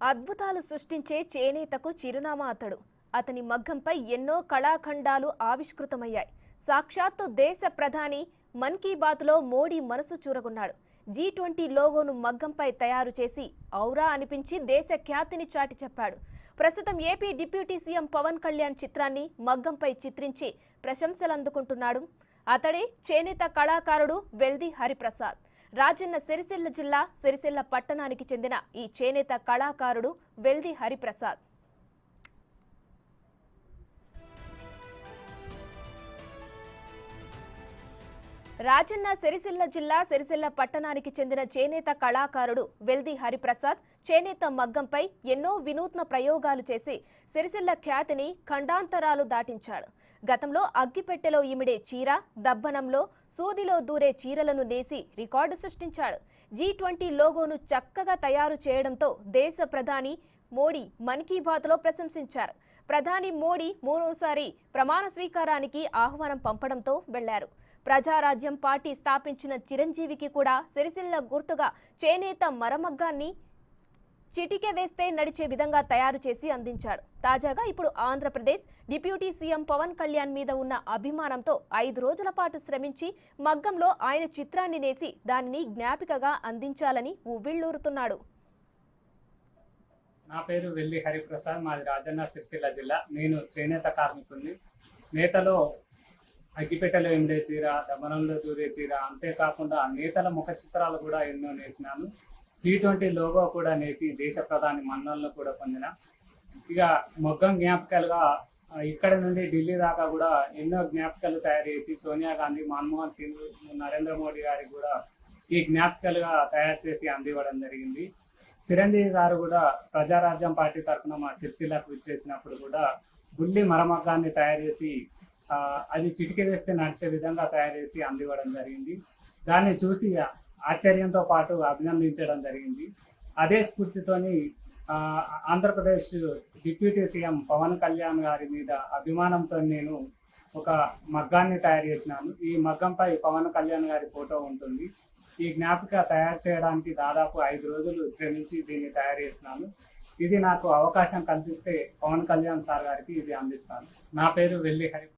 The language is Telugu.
అద్భుతాలు సృష్టించే చేనేతకు చిరునామా అతడు. అతని మగ్గంపై ఎన్నో కళాఖండాలు ఆవిష్కృతమయ్యాయి. సాక్షాత్తు దేశ ప్రధాని మన్ కీ బాత్లో మోడీ మనసు చూరగొన్నాడు. జీ ట్వంటీ లోగోను మగ్గంపై తయారు చేసి ఔరా అనిపించి దేశ ఖ్యాతిని చాటి చెప్పాడు. ప్రస్తుతం AP deputy CM Pawan Kalyan చిత్రాన్ని మగ్గంపై చిత్రించి ప్రశంసలు అందుకుంటున్నాడు అతడే చేనేత కళాకారుడు వెల్ది హరిప్రసాద్. రాజన్న సిరిసిల్ల జిల్లా సిరిసిల్ల పట్టణానికి చెందిన ఈ చేనేత కళాకారుడు వెల్ది హరిప్రసాద్. రాజన్న సిరిసిల్ల జిల్లా సిరిసిల్ల పట్టణానికి చెందిన చేనేత కళాకారుడు వెల్ది హరిప్రసాద్ చేనేత మగ్గంపై ఎన్నో వినూత్న ప్రయోగాలు చేసి సిరిసిల్ల ఖ్యాతిని ఖండాంతరాలు దాటించాడు. గతంలో అగ్గిపెట్టెలో ఇమిడే చీర దబ్బనంలో సూదిలో దూరే చీరలను నేసి రికార్డు సృష్టించాడు. జీ ట్వంటీ లోగోను చక్కగా తయారు చేయడంతో దేశ ప్రధాని మోడీ మన్ కీ బాత్లో ప్రశంసించారు. ప్రధాని మోడీ మూడోసారి ప్రమాణ స్వీకారానికి ఆహ్వానం పంపడంతో వెళ్ళారు. ప్రజారాజ్యం పార్టీ స్థాపించిన చిరంజీవికి కూడా సిరిసిల్ల గుర్తుగా చేనేత మరమగ్గాన్ని చిటికే వేస్తే నడిచే విధంగా తయారు చేసి అందించాడు. తాజాగా ఇప్పుడు ఆంధ్రప్రదేశ్ డిప్యూటీ సీఎం పవన్ కళ్యాణ్ మీద ఉన్న అభిమానంతో ఐదు రోజుల పాటు శ్రమించి మగ్గంలో ఆయన చిత్రాన్ని నేసి దానిని జ్ఞాపికగా అందించాలని ఉవ్విళ్ళూరుతున్నాడు నా పేరు వెల్లి హరిప్రసాద్ మాది రాజన్న సిరిసిల్ల జిల్లా. నేను చేనేత కార్మికుడిని నేతలో అగ్గిపెట్టెలో ఎండే చీర దమనంలో దూరే చీర అంతేకాకుండా నేతల ముఖ చిత్రాలు కూడా ఎన్నో నేసినాను. జీ ట్వంటీ లోగో కూడా నేసి దేశ ప్రధాని మన్నలను కూడా పొందిన. ఇక మొగ్గం జ్ఞాపకాలుగా ఇక్కడ నుండి ఢిల్లీ దాకా కూడా ఎన్నో జ్ఞాపకాలు తయారు చేసి సోనియా గాంధీ మన్మోహన్ సింగ్ నరేంద్ర మోడీ గారికి కూడా ఈ జ్ఞాపకాలుగా తయారు చేసి అందివ్వడం జరిగింది. చిరంజీవి గారు కూడా ప్రజారాజ్యం పార్టీ తరఫున మా సిరిసిల్లకు ఇచ్చేసినప్పుడు కూడా బుల్లి మరమగ్గాన్ని తయారు చేసి అది చిటికి వేస్తే నడిచే విధంగా తయారు చేసి అందివ్వడం జరిగింది. దాన్ని చూసి ఆశ్చర్యంతో పాటు అభినందించడం జరిగింది. అదే స్ఫూర్తితోని ఆంధ్రప్రదేశ్ డిప్యూటీ సీఎం పవన్ కళ్యాణ్ గారి మీద అభిమానంతో నేను ఒక మగ్గాన్ని తయారు చేసినాను. ఈ మగ్గంపై పవన్ కళ్యాణ్ గారి ఫోటో ఉంటుంది. ఈ జ్ఞాపిక తయారు చేయడానికి దాదాపు ఐదు రోజులు శ్రమించి దీన్ని తయారు చేసినాను. ఇది నాకు అవకాశం కల్పిస్తే పవన్ కళ్యాణ్ సార్ గారికి ఇది అందిస్తాను. నా పేరు వెల్లి హరి